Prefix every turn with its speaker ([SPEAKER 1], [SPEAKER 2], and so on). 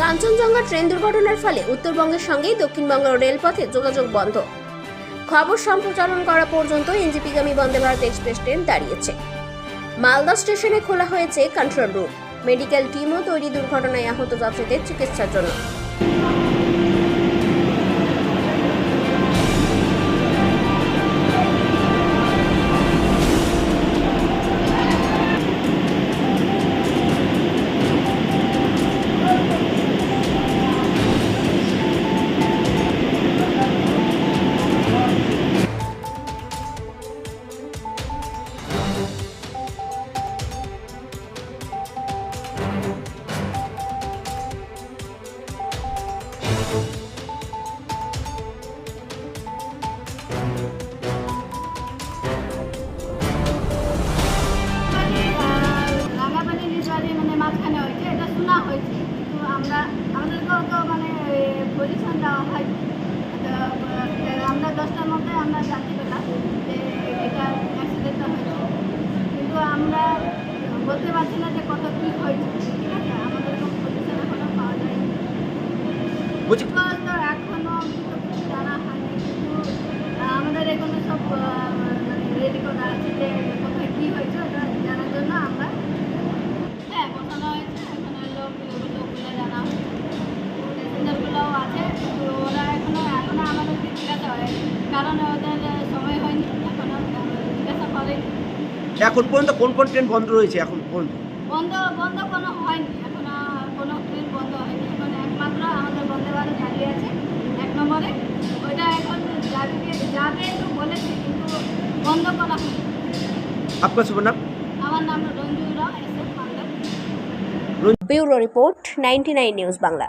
[SPEAKER 1] Kanchenjunga train দুর্ঘটনার ফলে উত্তরবঙ্গের সঙ্গেই দক্ষিণবঙ্গের রেলপথে যোগাযোগ বন্ধ। খবর সম্প্রচারণ করা পর্যন্ত এনজিপিগামী বন্দে ভারত এক্সপ্রেস ট্রেন দাঁড়িয়েছে। মালদা স্টেশনে খোলা হয়েছে কন্ট্রোল রুম মেডিকেল টিমও তৈরি দুর্ঘটনায় আহত যাত্রীদের চিকিৎসার জন্য।
[SPEAKER 2] মাঝখানে হয়েছে, এটা শোনা হয়েছে। কিন্তু আমরা, আমাদেরকেও তো মানে পজিশন দেওয়া আমরা দশটার মধ্যে আমরা জানতে পেলাম এটা অ্যাক্সিডেন্টটা হয়েছে। কিন্তু আমরা বলতে পারছি না যে কত কী হয়েছে ঠিক আছে আমাদের কোনো পজিশন এখনও পাওয়া যায়নি
[SPEAKER 3] বলছি
[SPEAKER 2] আমাদের এখানে সব মানে রেডি করা আছে যে কোথায় কী হয়েছে ওটা জানার জন্য আমরা হ্যাঁ বসানো হয়েছে এখানে লোক লোকগুলো জানা হয়েছে প্যাসেঞ্জারগুলোও আছে কিন্তু ওরা এখনও এখনও আমাদেরকে জিজ্ঞাসা হয় কারণ ওদের সময় হয়নি জিজ্ঞাসা
[SPEAKER 3] এখন পর্যন্ত কোন কোন ট্রেন বন্ধ রয়েছে এখন পর্যন্ত?
[SPEAKER 2] বন্ধ বন্ধ কোনো হয়নি এখনও কোনো ট্রেন বন্ধ হয়নি এখন একমাত্র আমাদের বন্দে ভারত দাঁড়িয়ে আছে এক নম্বরে ওইটা এখন যাবে যাবে একটু বলেছে কিন্তু বন্ধ করা হয়নি।
[SPEAKER 3] আপনার শুভ নাম
[SPEAKER 2] আমার নাম Ranju Rao S F Malda
[SPEAKER 1] bureau report ninety news Bangla.